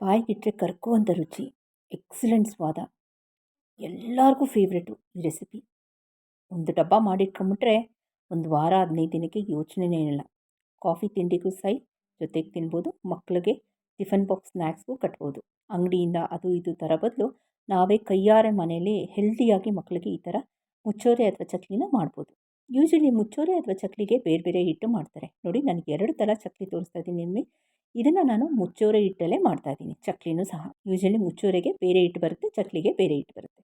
ಬಾಯಿಗಿಟ್ಟರೆ ಕರ್ಕುವಂಥ ರುಚಿ ಎಕ್ಸಲೆಂಟ್ ಸ್ವಾದ. ಎಲ್ಲರಿಗೂ ಫೇವ್ರೇಟು ಈ ರೆಸಿಪಿ ಒಂದು ಡಬ್ಬ ಮಾಡಿಟ್ಕೊಂಬಿಟ್ರೆ ಒಂದು ವಾರ ಹದಿನೈದು ದಿನಕ್ಕೆ ಯೋಚನೆನೇ ಇಲ್ಲ ಕಾಫಿ ತಿಂಡಿಗೂ ಸೈ, ಜೊತೆಗೆ ತಿನ್ಬೋದು ಮಕ್ಕಳಿಗೆ ಟಿಫನ್ ಬಾಕ್ಸ್ ಸ್ನ್ಯಾಕ್ಸ್ಗೂ ಕಟ್ಬೋದು. ಅಂಗಡಿಯಿಂದ ಅದು ಇದು ಥರ ಬದಲು ನಾವೇ ಕೈಯಾರೆ ಮನೆಯಲ್ಲಿ ಹೆಲ್ದಿಯಾಗಿ ಮಕ್ಕಳಿಗೆ ಈ ಥರ ಮುಚ್ಚೋರೆ ಅಥವಾ ಚಕ್ಲಿನ ಮಾಡ್ಬೋದು. ಯೂಶ್ವಲಿ ಮುಚ್ಚೋರೆ ಅಥವಾ ಚಕ್ಲಿಗೆ ಬೇರೆ ಬೇರೆ ಹಿಟ್ಟು ಮಾಡ್ತಾರೆ. ನೋಡಿ, ನನಗೆ ಎರಡು ಥರ ಚಕ್ಲಿ ತೋರಿಸ್ತಾ ಇದ್ದೀನಿ ನಿಮಗೆ ಇದನ್ನು ನಾನು ಮುಚ್ಚೋರೆ ಹಿಟ್ಟಲ್ಲೇ ಮಾಡ್ತಾಯಿದ್ದೀನಿ ಚಕ್ಲಿನೂ ಸಹ. ಯೂಶ್ವಲಿ ಮುಚ್ಚೋರೆಗೆ ಬೇರೆ ಹಿಟ್ಟು ಬರುತ್ತೆ, ಚಕ್ಲಿಗೆ ಬೇರೆ ಹಿಟ್ಟು ಬರುತ್ತೆ.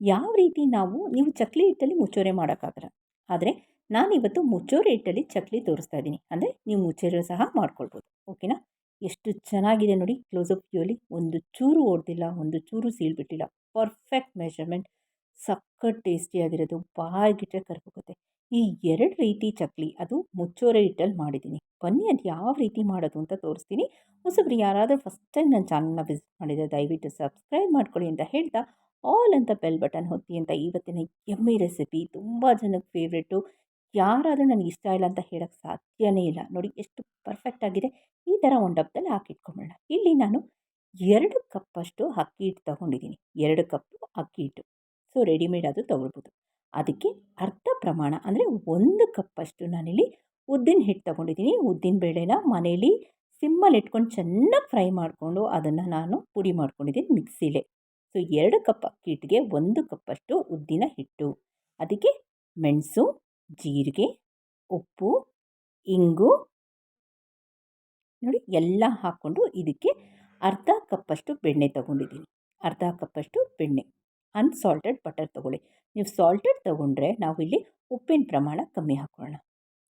ಯಾವ ರೀತಿ ನಾವು, ನೀವು ಚಕ್ಲಿ ಹಿಟ್ಟಲ್ಲಿ ಮುಚ್ಚೋರೆ ಮಾಡೋಕ್ಕಾಗಲ್ಲ. ಆದರೆ ನಾನಿವತ್ತು ಮುಚ್ಚೋರೆ ಹಿಟ್ಟಲ್ಲಿ ಚಕ್ಲಿ ತೋರಿಸ್ತಾ ಇದ್ದೀನಿ. ಅಂದರೆ ನೀವು ಮುಚ್ಚೋರೆ ಸಹ ಮಾಡ್ಕೊಳ್ಬೋದು. ಓಕೆನಾ? ಎಷ್ಟು ಚೆನ್ನಾಗಿದೆ ನೋಡಿ. ಕ್ಲೋಸಪ್ ವ್ಯೂಲಿ ಒಂದು ಚೂರು ಓಡ್ದಿಲ್ಲ, ಒಂದು ಚೂರು ಸೀಳ್ಬಿಟ್ಟಿಲ್ಲ. ಪರ್ಫೆಕ್ಟ್ ಮೆಷರ್ಮೆಂಟ್ ಸಖತ್ ಟೇಸ್ಟಿಯಾಗಿರೋದು ಬಾಯಿಗಿಟ್ಟರೆ ಕರ್ಕೋಗುತ್ತೆ. ಈ ಎರಡು ರೀತಿ ಚಕ್ಲಿ ಅದು ಮುಚ್ಚೋರೆ ಇಟ್ಟಲ್ಲಿ ಮಾಡಿದ್ದೀನಿ. ಬನ್ನಿ ಅದು ಯಾವ ರೀತಿ ಮಾಡೋದು ಅಂತ ತೋರಿಸ್ತೀನಿ. ಹೊಸಬ್ರು ಯಾರಾದರೂ ಫಸ್ಟ್ ಟೈಮ್ ನನ್ನ ಚಾನಲ್ನ ವಿಸಿಟ್ ಮಾಡಿದರೆ ದಯವಿಟ್ಟು ಸಬ್ಸ್ಕ್ರೈಬ್ ಮಾಡ್ಕೊಳ್ಳಿ ಅಂತ ಹೇಳ್ತಾ ಆಲ್ ಅಂತ ಬೆಲ್ ಬಟನ್ ಹೊತ್ತಿ ಅಂತ ಇವತ್ತಿನ ಎಮ್ಮಿ ರೆಸಿಪಿ ತುಂಬ ಜನಕ್ಕೆ ಫೇವ್ರೇಟು. ಯಾರಾದರೂ ನನಗೆ ಇಷ್ಟ ಇಲ್ಲ ಅಂತ ಹೇಳೋಕ್ಕೆ ಸಾಧ್ಯವೇ ಇಲ್ಲ. ನೋಡಿ ಎಷ್ಟು ಪರ್ಫೆಕ್ಟ್ ಆಗಿದೆ. ಈ ಥರ ಒಂದು ಡಬ್ಬದಲ್ಲಿ ಹಾಕಿಟ್ಕೊಂಬಿಡೋಣ ಇಲ್ಲಿ ನಾನು ಎರಡು ಕಪ್ಪಷ್ಟು ಅಕ್ಕಿ ಹಿಟ್ಟು ತೊಗೊಂಡಿದ್ದೀನಿ. ಎರಡು ಕಪ್ಪು ಅಕ್ಕಿ ಹಿಟ್ಟು. ಸೊ ರೆಡಿಮೇಡ್ ಅದು ತೊಗೊಳ್ಬೋದು. ಅದಕ್ಕೆ ಅರ್ಧ ಪ್ರಮಾಣ ಅಂದರೆ ಒಂದು ಕಪ್ಪಷ್ಟು ನಾನಿಲ್ಲಿ ಉದ್ದಿನ ಹಿಟ್ಟು ತಗೊಂಡಿದ್ದೀನಿ. ಉದ್ದಿನ ಬೇಳೆನ ಮನೇಲಿ ಸಿಮ್ಮಲ್ಲಿ ಇಟ್ಕೊಂಡು ಚೆನ್ನಾಗಿ ಫ್ರೈ ಮಾಡಿಕೊಂಡು ಅದನ್ನು ನಾನು ಪುಡಿ ಮಾಡ್ಕೊಂಡಿದ್ದೀನಿ ಮಿಕ್ಸಿಲೇ. ಸೊ, ಎರಡು ಕಪ್ ಅಕ್ಕಿ ಹಿಟ್ಟಿಗೆ ಒಂದು ಕಪ್ಪಷ್ಟು ಉದ್ದಿನ ಹಿಟ್ಟು. ಅದಕ್ಕೆ ಮೆಣಸು, ಜೀರಿಗೆ, ಉಪ್ಪು, ಇಂಗು ನೋಡಿ ಎಲ್ಲ ಹಾಕ್ಕೊಂಡು ಇದಕ್ಕೆ ಅರ್ಧ ಕಪ್ಪಷ್ಟು ಬೆಣ್ಣೆ ತಗೊಂಡಿದ್ದೀನಿ. ಅರ್ಧ ಕಪ್ಪಷ್ಟು ಬೆಣ್ಣೆ. ಅನ್ಸಾಲ್ಟೆಡ್ ಬಟರ್ ತೊಗೊಳ್ಳಿ. ನೀವು ಸಾಲ್ಟೆಡ್ ತಗೊಂಡ್ರೆ ನಾವು ಇಲ್ಲಿ ಉಪ್ಪಿನ ಪ್ರಮಾಣ ಕಮ್ಮಿ ಹಾಕೋಣ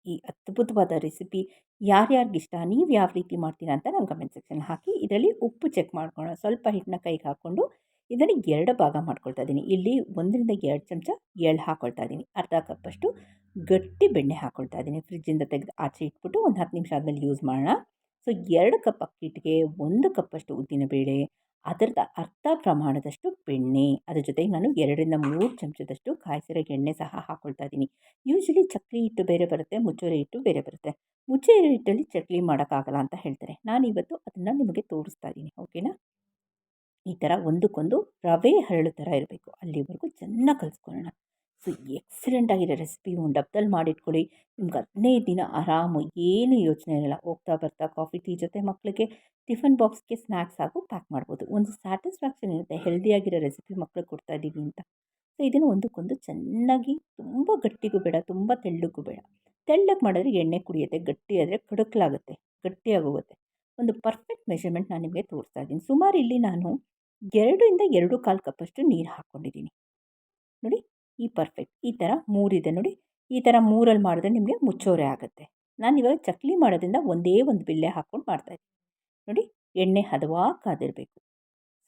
ಈ ಅದ್ಭುತವಾದ ರೆಸಿಪಿ ಯಾರ್ಯಾರಿಗಿಷ್ಟ ನೀವು ಯಾವ ರೀತಿ ಮಾಡ್ತೀರಾ ಅಂತ ನಾನು ಕಮೆಂಟ್ ಸೆಕ್ಷನ್ ಹಾಕಿ, ಇದರಲ್ಲಿ ಉಪ್ಪು ಚೆಕ್ ಮಾಡ್ಕೊಳ್ಳೋಣ. ಸ್ವಲ್ಪ ಹಿಟ್ಟನ್ನ ಕೈಗೆ ಹಾಕ್ಕೊಂಡು ಇದನ್ನು ಎರಡು ಭಾಗ ಮಾಡ್ಕೊಳ್ತಾ ಇದ್ದೀನಿ ಇಲ್ಲಿ ಒಂದರಿಂದ ಎರಡು ಚಮಚ ಎಳ್ಳು ಹಾಕ್ಕೊಳ್ತಾ ಇದ್ದೀನಿ ಅರ್ಧ ಕಪ್ಪಷ್ಟು ಗಟ್ಟಿ ಬೆಣ್ಣೆ ಹಾಕ್ಕೊಳ್ತಾ ಇದ್ದೀನಿ ಫ್ರಿಜ್ಜಿಂದ ತೆಗೆದು ಆಚೆ ಇಟ್ಬಿಟ್ಟು ಒಂದು ಹತ್ತು ನಿಮಿಷ ಆದಮೇಲೆ ಯೂಸ್ ಮಾಡೋಣ. ಸೊ ಎರಡು ಕಪ್ ಅಕ್ಕಿಟ್ಟಿಗೆ ಒಂದು ಕಪ್ಪಷ್ಟು ಉದ್ದಿನಬೇಳೆ ಅದರದ ಅರ್ಧ ಪ್ರಮಾಣದಷ್ಟು ಬೆಣ್ಣೆ, ಅದ್ರ ಜೊತೆಗೆ ನಾನು ಎರಡರಿಂದ ಮೂರು ಚಮಚದಷ್ಟು ಕಾಯಿಸಿರೋ ಎಣ್ಣೆ ಸಹ ಹಾಕ್ಕೊಳ್ತಾ ಇದ್ದೀನಿ. ಯೂಶ್ವಲಿ ಚಕ್ಲಿ ಹಿಟ್ಟು ಬೇರೆ ಬರುತ್ತೆ, ಮುಚ್ಚೋರೆ ಹಿಟ್ಟು ಬೇರೆ ಬರುತ್ತೆ. ಮುಚ್ಚೋರೆ ಹಿಟ್ಟಲ್ಲಿ ಚಕ್ಲಿ ಮಾಡೋಕ್ಕಾಗಲ್ಲ ಅಂತ ಹೇಳ್ತಾರೆ. ನಾನು ಇವತ್ತು ಅದನ್ನು ನಿಮಗೆ ತೋರಿಸ್ತಾ ಇದ್ದೀನಿ, ಓಕೆನಾ? ಈ ಥರ ಒಂದಕ್ಕೊಂದು ರವೆ ಹರಳು ಥರ ಇರಬೇಕು, ಅಲ್ಲಿವರೆಗೂ ಚೆನ್ನಾಗಿ ಕಲಿಸ್ಕೊಳ್ಳೋಣ. ಸೊ ಎಕ್ಸಲೆಂಟ್ ಆಗಿರೋ ರೆಸಿಪಿ ಒಂದು ಡಬ್ದಲ್ಲಿ ಮಾಡಿಟ್ಕೊಳ್ಳಿ ನಿಮ್ಗೆ ಹದಿನೈದು ದಿನ ಆರಾಮು, ಏನು ಯೋಚನೆ ಇರಲ್ಲ. ಹೋಗ್ತಾ ಬರ್ತಾ ಕಾಫಿ ಟೀ ಜೊತೆ ಮಕ್ಕಳಿಗೆ ಟಿಫನ್ ಬಾಕ್ಸ್ಗೆ ಸ್ನ್ಯಾಕ್ಸ್ ಆಗು ಪ್ಯಾಕ್ ಮಾಡ್ಬೋದು. ಒಂದು ಸ್ಯಾಟಿಸ್ಫ್ಯಾಕ್ಷನ್ ಇರುತ್ತೆ. ಹೆಲ್ದಿಯಾಗಿರೋ ರೆಸಿಪಿ ಮಕ್ಳಿಗೆ ಕೊಡ್ತಾ ಇದ್ದೀವಿ ಅಂತ. ಸೊ, ಇದನ್ನು ಒಂದಕ್ಕೊಂದು ಚೆನ್ನಾಗಿ ತುಂಬ ಗಟ್ಟಿಗೂ ಬೇಡ, ತುಂಬ ತೆಳ್ಳಗೂ ಬೇಡ. ತೆಳ್ಳಗೆ ಮಾಡಿದ್ರೆ ಎಣ್ಣೆ ಕುಡಿಯುತ್ತೆ, ಗಟ್ಟಿ ಆದರೆ ಕಡಕ್ಲಾಗುತ್ತೆ ಗಟ್ಟಿಯಾಗೋಗುತ್ತೆ ಒಂದು ಪರ್ಫೆಕ್ಟ್ ಮೆಷರ್ಮೆಂಟ್ ನಾನು ನಿಮಗೆ ತೋರಿಸ್ತಾ ಇದ್ದೀನಿ ಸುಮಾರು ಇಲ್ಲಿ ನಾನು ಎರಡರಿಂದ ಎರಡು ಕಾಲು ಕಪ್ಪಷ್ಟು ನೀರು ಹಾಕ್ಕೊಂಡಿದ್ದೀನಿ ನೋಡಿ ಈ ಪರ್ಫೆಕ್ಟ್ ಈ ಥರ ಮೂರಿದೆ ನೋಡಿ. ಈ ಥರ ಮೂರಲ್ಲಿ ಮಾಡಿದ್ರೆ ನಿಮಗೆ ಮುಚ್ಚೋರೆ ಆಗುತ್ತೆ. ನಾನು ಇವಾಗ ಚಕ್ಲಿ ಮಾಡೋದ್ರಿಂದ ಒಂದೇ ಒಂದು ಬಿಲ್ಲೆ ಹಾಕ್ಕೊಂಡು ಮಾಡ್ತಾಯಿದ್ದೀನಿ ನೋಡಿ, ಎಣ್ಣೆ ಹದವಾಗಿ ಕಾದಿರಬೇಕು.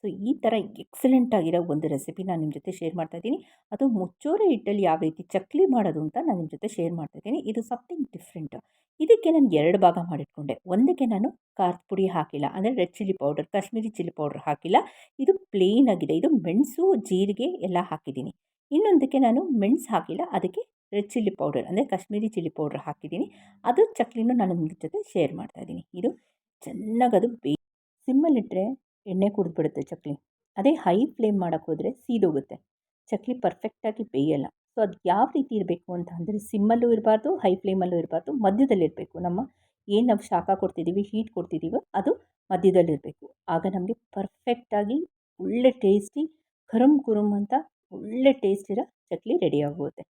ಸೊ ಈ ಥರ ಎಕ್ಸಲೆಂಟ್ ಆಗಿರೋ ಒಂದು ರೆಸಿಪಿ ನಾನು ನಿಮ್ಮ ಜೊತೆ ಶೇರ್ ಮಾಡ್ತಾಯಿದ್ದೀನಿ ಅದು ಮುಚ್ಚೋರೆ ಹಿಟ್ಟಲ್ಲಿ ಯಾವ ರೀತಿ ಚಕ್ಲಿ ಮಾಡೋದು ಅಂತ ನಾನು ನಿಮ್ಮ ಜೊತೆ ಶೇರ್ ಮಾಡ್ತಾಯಿದ್ದೀನಿ ಇದು ಸಮಥಿಂಗ್ ಡಿಫ್ರೆಂಟ್ ಇದಕ್ಕೆ ನಾನು ಎರಡು ಭಾಗ ಮಾಡಿಟ್ಕೊಂಡೆ. ಒಂದಕ್ಕೆ ನಾನು ಖಾರದ ಪುಡಿ ಹಾಕಿಲ್ಲ. ಅಂದರೆ red chilli powder Kashmiri chilli powder ಹಾಕಿಲ್ಲ. ಇದು ಪ್ಲೇನ್ ಆಗಿದೆ. ಇದು ಮೆಣಸು, ಜೀರಿಗೆ ಎಲ್ಲ ಹಾಕಿದ್ದೀನಿ. ಇನ್ನೊಂದಕ್ಕೆ ನಾನು ಮೆಣಸು ಹಾಕಿಲ್ಲ. ಅದಕ್ಕೆ ರೆಡ್ ಚಿಲ್ಲಿ ಪೌಡರ್ ಅಂದರೆ ಕಾಶ್ಮೀರಿ ಚಿಲ್ಲಿ ಪೌಡರ್ ಹಾಕಿದ್ದೀನಿ. ಅದು ಚಕ್ಲಿನೂ ನಾನು ನಿಮ್ಮ ಜೊತೆ ಶೇರ್ ಮಾಡ್ತಾಯಿದ್ದೀನಿ ಇದು ಚೆನ್ನಾಗಿ ಅದು ಬೇ ಸಿಮ್ಮಲ್ಲಿಟ್ಟರೆ ಎಣ್ಣೆ ಕುಡಿದ್ಬಿಡುತ್ತೆ ಚಕ್ಲಿ. ಅದೇ ಹೈ ಫ್ಲೇಮ್ ಮಾಡೋಕ್ಕೆ ಹೋದರೆ ಸೀದೋಗುತ್ತೆ. ಚಕ್ಲಿ ಪರ್ಫೆಕ್ಟಾಗಿ ಬೇಯಲ್ಲ. ಸೊ ಅದು ಯಾವ ರೀತಿ ಇರಬೇಕು ಅಂತ ಅಂದರೆ ಸಿಮ್ಮಲ್ಲೂ ಇರಬಾರ್ದು, ಹೈ ಫ್ಲೇಮಲ್ಲೂ ಇರಬಾರ್ದು ಮಧ್ಯದಲ್ಲಿರಬೇಕು ನಮ್ಮ ಏನು ನಾವು ಶಾಖ ಕೊಡ್ತಿದ್ದೀವಿ ಹೀಟ್ ಕೊಡ್ತಿದ್ದೀವೋ ಅದು ಮಧ್ಯದಲ್ಲಿರಬೇಕು. ಆಗ ನಮಗೆ ಪರ್ಫೆಕ್ಟಾಗಿ ಒಳ್ಳೆ ಟೇಸ್ಟಿ ಕರುಮ್ ಕುರುಮ್ ಅಂತ ಒಳ್ಳೆ ಟೇಸ್ಟ್ ಇರೋ ಚಕ್ಲಿ ರೆಡಿ ಆಗುತ್ತೆ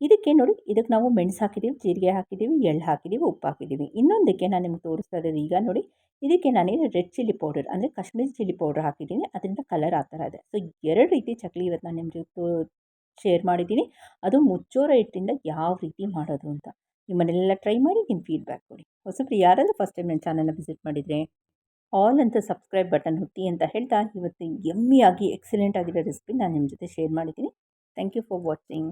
ಇದಕ್ಕೆ ನೋಡಿ, ಇದಕ್ಕೆ ನಾವು ಮೆಣಸು ಹಾಕಿದ್ದೀವಿ ಜೀರಿಗೆ ಹಾಕಿದ್ದೀವಿ ಎಳ್ಳು ಹಾಕಿದ್ದೀವಿ ಉಪ್ಪು ಹಾಕಿದ್ದೀವಿ ಇನ್ನೊಂದಕ್ಕೆ ನಾನು ನಿಮ್ಗೆ ತೋರಿಸ್ತಾ ಇರೋದು ಈಗ ನೋಡಿ, ಇದಕ್ಕೆ ನಾನೇನು ರೆಡ್ ಚಿಲ್ಲಿ ಪೌಡರ್ ಅಂದರೆ ಕಾಶ್ಮೀರಿ ಚಿಲ್ಲಿ ಪೌಡರ್ ಹಾಕಿದ್ದೀನಿ. ಅದರಿಂದ ಕಲರ್ ಆ ಥರ ಇದೆ. ಸೊ ಎರಡು ರೀತಿ ಚಕ್ಲಿ ಇವತ್ತು ನಾನು ನಿಮ್ಮ ಜೊತೆ ಶೇರ್ ಮಾಡಿದ್ದೀನಿ. ಅದು ಮುಚ್ಚೋರ ಹಿಟ್ಟಿಂದ ಯಾವ ರೀತಿ ಮಾಡೋದು ಅಂತ. ನಿಮ್ಮನ್ನೆಲ್ಲ ಟ್ರೈ ಮಾಡಿ ನಿಮ್ಮ ಫೀಡ್ಬ್ಯಾಕ್ ಕೊಡಿ. ಹೊಸಬ್ರು ಯಾರಾದರೂ ಫಸ್ಟ್ ಟೈಮ್ ನನ್ನ ಚಾನಲ್ನ ವಿಸಿಟ್ ಮಾಡಿದರೆ ಆಲ್ ಅಂತ ಸಬ್ಸ್ಕ್ರೈಬ್ ಬಟನ್ ಹುಟ್ಟಿ ಅಂತ ಹೇಳ್ತಾ ಇವತ್ತು ಎಮ್ಮಿಯಾಗಿ ಎಕ್ಸಲೆಂಟ್ ಆಗಿರೋ ರೆಸಿಪಿ ನಾನು ನಿಮ್ಮ ಜೊತೆ ಶೇರ್ ಮಾಡಿದ್ದೀನಿ. Thank you for watching